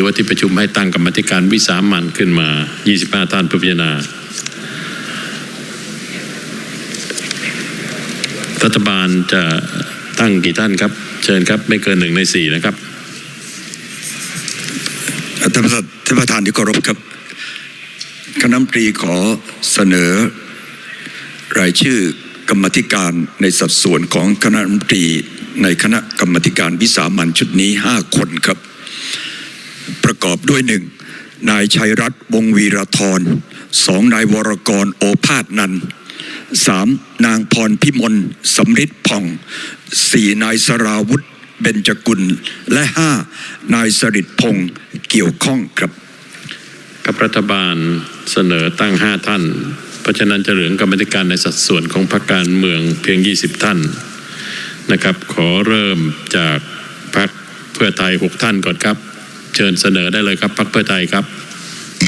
ถือว่าที่ประชุมให้ตั้งกรรมธิการวิสามันขึ้นมา 25 ท่านเพื่อพิจารณา รัฐบาลจะตั้งกี่ท่านครับ เชิญครับ ไม่เกินหนึ่งในสี่นะครับท่านประธานที่เคารพครับคณะรัฐมนตรีขอเสนอ รายชื่อกรรมธิการในสัดส่วนของคณะรัฐมนตรีในคณะกรรมธิการวิสามันชุดนี้ห้าคนครับ ประกอบด้วยหนึ่งนายชัยรัตน์วงวีรทรสองนายวรกรโอภาสนันท์สามนางพรพิมลสำริดผ่องสี่นายสราวุธเบญจกุล และห้านายสริดพงศ์เกี่ยวข้องครับกับรัฐบาลเสนอตั้ง5ท่าน เพราะฉะนั้นจะเหลืองกรรมธิการในสัดส่วนของพรรคการเมืองเพียง 20 ท่านนะครับ ขอเริ่มจากพรรคเพื่อไทย 6 ท่านก่อนครับ เชิญเสนอได้เลยครับพรรคเพื่อไทยครับ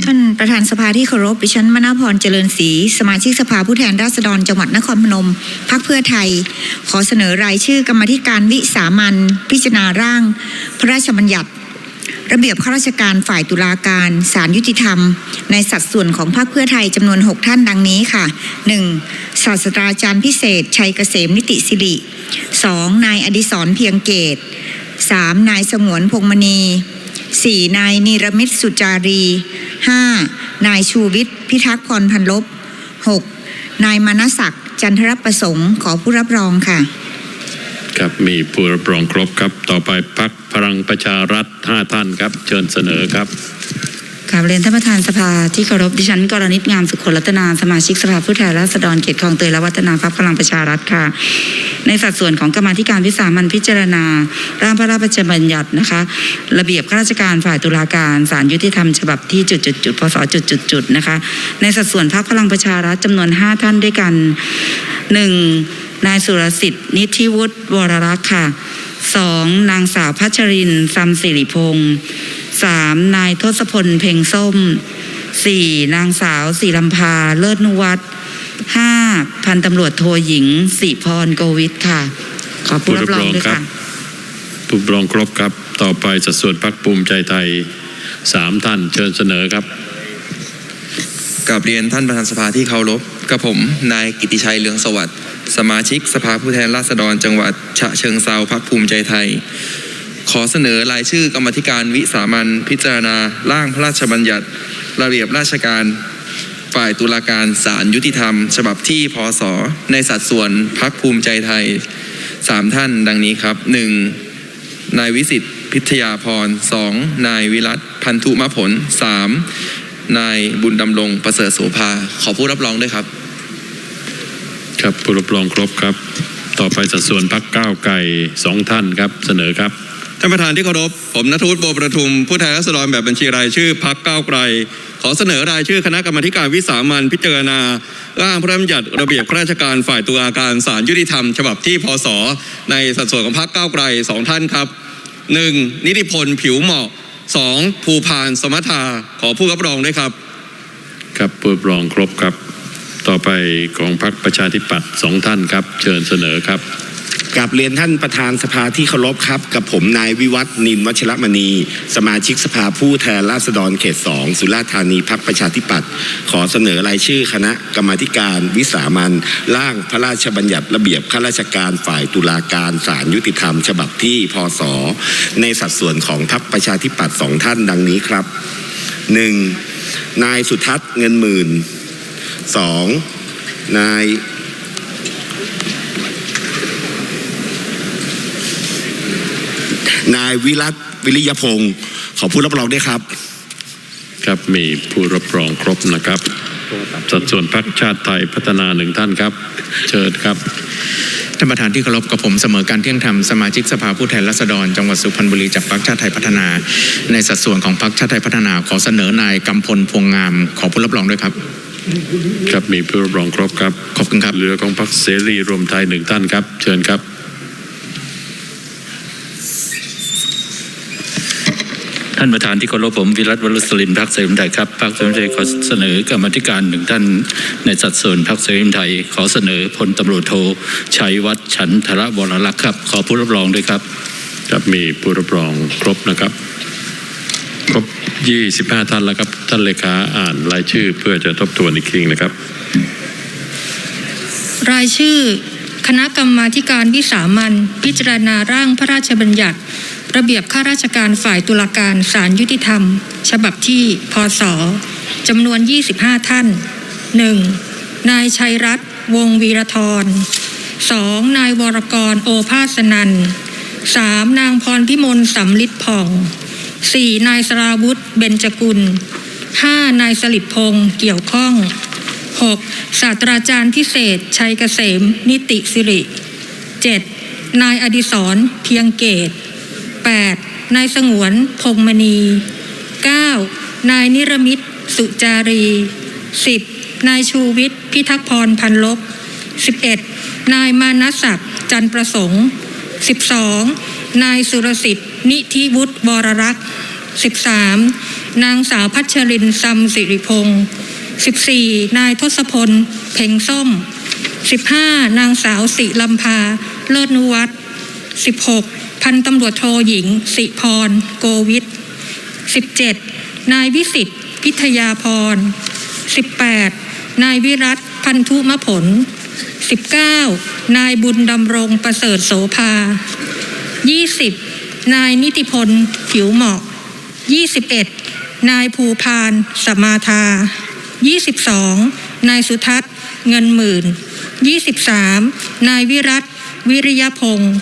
ท่านประธานสภาที่เคารพดิฉันมนาพรเจริญศรีสมาชิกสภาผู้แทนราษฎรจังหวัดนครพนมพักเพื่อไทย ขอเสนอรายชื่อกรรมธิการวิสามันพิจารณาร่าง พระราชบัญญัติ ระเบียบข้าราชการฝ่ายตุลาการศาลยุติธรรม ในสัดส่วนของพรรคเพื่อไทยจำนวน 6 ท่านดังนี้ค่ะ 1. ศาสตราจารย์พิเศษ ชัยเกษมนิติสิริ 2. นายอดิศรเพียงเกต 3. นายสงวนพงมณี 4. นายนิรมิตสุจารี 5. นายชูวิทย์พิทักษ์พรพันลบ 6. นายมานศักดิ์จันทรประสงค์ขอผู้รับรองค่ะ ครับมีผู้รับรองครบครับ ต่อไปพักพลังประชารัฐ 5 ท่านครับ เชิญเสนอครับ กราบเรียนท่านประธานสภาที่เคารพดิฉันกรณิตงามสุขลรัตนาสมาชิกสภาผู้แทนราษฎรเขตคลองเตยและวัฒนาพรรคพลังประชารัฐค่ะ ในสัดส่วนของกรรมาธิการวิสามันพิจารณา ร่างพระราชบัญญัตินะคะ ระเบียบข้าราชการฝ่ายตุลาการศาลยุติธรรมฉบับที่จุดจุดจุดพศจุดจุดจุดนะคะ ในสัดส่วนพรรคพลังประชารัฐจำนวน 5 ท่านด้วยกันหนึ่งนายสุรสิทธิ์นิธิวุฒิวรรักษ์ค่ะสองนางสาวพัชรินทร์ซัมสิริพงศ์ สามนายทศพลเพ่งส้มสี่นางสาวสีลำพาเลิศนุวัฒน์ห้าพันตำรวจโทหญิงสิพรโกวิทค่ะ ขอผู้รับรองด้วยค่ะผู้รับรองครบครับ ต่อไปสัดส่วนพรรคภูมิใจไทย 3 ท่านเชิญเสนอครับกับเรียนท่านประธานสภาที่เคารพกับผม นายกิติชัยเลืองสวัสดิ์สมาชิกสภาผู้แทนราษฎรจังหวัดฉะเชิงเซาพักภูมิใจไทย ขอเสนอรายชื่อกรรมธิการวิสามันพิจารณาร่างพระราชบัญญัติ ระเบียบราชการฝ่ายตุลาการศาลยุติธรรม ฉบับที่พศในสัดส่วนพักภูมิใจไทยสามท่านดังนี้ครับหนึ่งนายวิสิทธิพิทยาพรสองนายวิรัตพันธุมผลสามนายบุญดำรงประเสริฐโสภา ขอผู้รับรองด้วยครับ ครับผู้รับรองครบครับ ต่อไปสัดส่วนพรรคก้าวไก่สองท่านครับเสนอครับ ท่านประธานที่เคารพ ผมนทวุฒิโบวประทุม ผู้แทนราษฎรแบบบัญชีรายชื่อพักก้าวไกล ขอเสนอรายชื่อคณะกรรมการวิสามันพิจารณาร่างพระราชบัญญัติระเบียบข้าราชการฝ่ายตุลาการศาลยุติธรรม ฉบับที่พศในสัดส่วนของพักก้าวไกลสองท่านครับหนึ่งนิติพลผิวเหมาะสองภูพานสมทาขอผู้รับรองด้วยครับ ครับผู้รับรองครบครับ ต่อไปของพรรคประชาธิปัตย์สองท่านครับ เชิญเสนอครับ กับเรียนท่านประธานสภาที่เคารพครับ กับผมนายวิวัฒน์นินวัชรมณี สมาชิกสภาผู้แทนราษฎรเขตสองสุราษฎร์ธานีพักประชาธิปัตย์ขอเสนอรายชื่อคณะกรรมาการวิสามันร่างพระราชบัญญัติระเบียบข้าราชการฝ่ายตุลาการศาลยุติธรรม ฉบับที่พศในสัดส่วนของพักประชาธิปัตย์สองท่านดังนี้ครับหนึ่งนายสุทัศน์เงินหมื่นสองนาย นายวิรัตวิริยพงศ์ขอผู้รับรองด้วยครับ ครับมีผู้รับรองครบนะครับ สัดส่วนพรรคชาติไทยพัฒนาหนึ่งท่านครับ เชิญครับ ท่านประธานที่เคารพกับผมเสมอการเที่ยงธรรมสมาชิกสภาผู้แทนราษฎรจังหวัดสุพรรณบุรีจากพรรคชาติไทยพัฒนา ในสัดส่วนของพรรคชาติไทยพัฒนาขอเสนอนายกำพลพวงงาม ขอผู้รับรองด้วยครับ ครับมีผู้รับรองครบครับ ขอบคุณครับเหลือของพรรคเสรีรวมไทยหนึ่งท่านครับ เชิญครับ ท่านประธานที่เคารพผมวิรัตวรุษลินพักเสรีรวมไทยครับพักเสรีรวมไทยขอเสนอกรรมาธิการหนึ่งท่านในสัดส่วนพักเสรีรวมไทย ขอเสนอพลตำรวจโทชัยวัฒน์ฉันทรวรลักษ์ครับ ขอผู้รับรองด้วยครับครับมีผู้รับรองครบนะครับ ครบ 25 ท่านแล้วครับ ท่านเลขาอ่านรายชื่อเพื่อจะทบทวนอีกครั้งนะครับ รายชื่อ คณะกรรมาธิการวิสามันพิจารณาร่างพระราชบัญญัติ ระเบียบข้าราชการฝ่ายตุลาการศาลยุติธรรม ฉบับที่พศจำนวน 25 ท่าน 1. นายชัยรัตน์วงวีรธร 2. นายวรกรโอภาสนัน 3. นางพรพิมลสำลิดผ่อง 4. นายสราวุธเบญจกุล 5. นายสลิดพงศ์เกี่ยวข้อง 6. ศาสตราจารย์พิเศษ ชัยเกษม นิติสิริ 7. นายอดิศรเพียงเกต 8. นายสงวนพงมณี 9. นายนิรมิตสุจารี 10. นายชูวิทย์ พิทักษ์พรพันลบ 11. นายมานัสศักดิ์จันประสงค์ 12. นายสุรสิทธิ์ นิธิวุฒิวรรักษ์ 13. นางสาวพัชรินทร์ซัมสิริพงศ์ 14. นายทศพล เพ่งส้ม 15. นางสาวสิลำพา เลิศนุวัฒน์ 16. พันตำรวจโทหญิง สิพร โกวิท 17. นายวิสิทธิ์ พิทยาพร 18. นายวิรัตพันธุมผล 19. นายบุญดำรงประเสริฐโสภา 20. นายนิติพล ผิวเหมาะ 21. นายภูพานสมาทา 22. นายสุทัศน์ เงินหมื่น 23. นายวิรัตวิริยพงศ์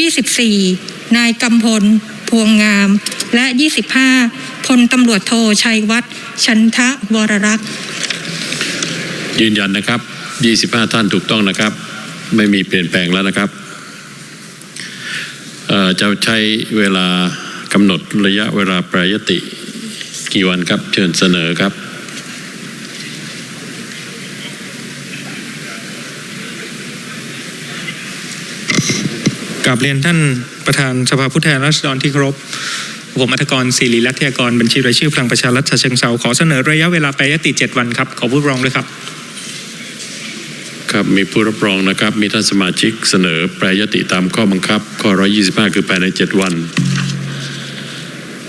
24. นายกำพล พวงงาม และ 25. พลตำรวจโทชัยวัฒน์ชันทะวรรักษ์ ยืนยันนะครับ 25 ท่านถูกต้องนะครับ ไม่มีเปลี่ยนแปลงแล้วนะครับจะใช้เวลากำหนดระยะเวลาแปรยติกี่วันครับ เชิญเสนอครับ กราบเรียนท่านประธานสภาผู้แทนราษฎรที่เคารพผมอัธกรศิริรัตยากรบัญชีรายชื่อพลังประชารัฐฉะเชิงเซาขอเสนอระยะเวลาแปรยติ7วันครับ ขอผู้รองด้วยครับ ครับมีผู้รับรองนะครับ มีท่านสมาชิกเสนอแปรยติตามข้อบังคับ ข้อ 125 คือภายใน 7 วัน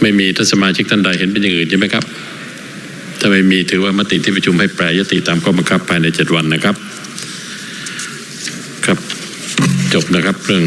ไม่มีท่านสมาชิกท่านใดเห็นเป็นอย่างอื่นใช่ไหมครับ ถ้าไม่มีถือว่ามติที่ประชุมให้แปรยติตามข้อบังคับภายใน 7 วันนะครับ จบนะครับเรื่อง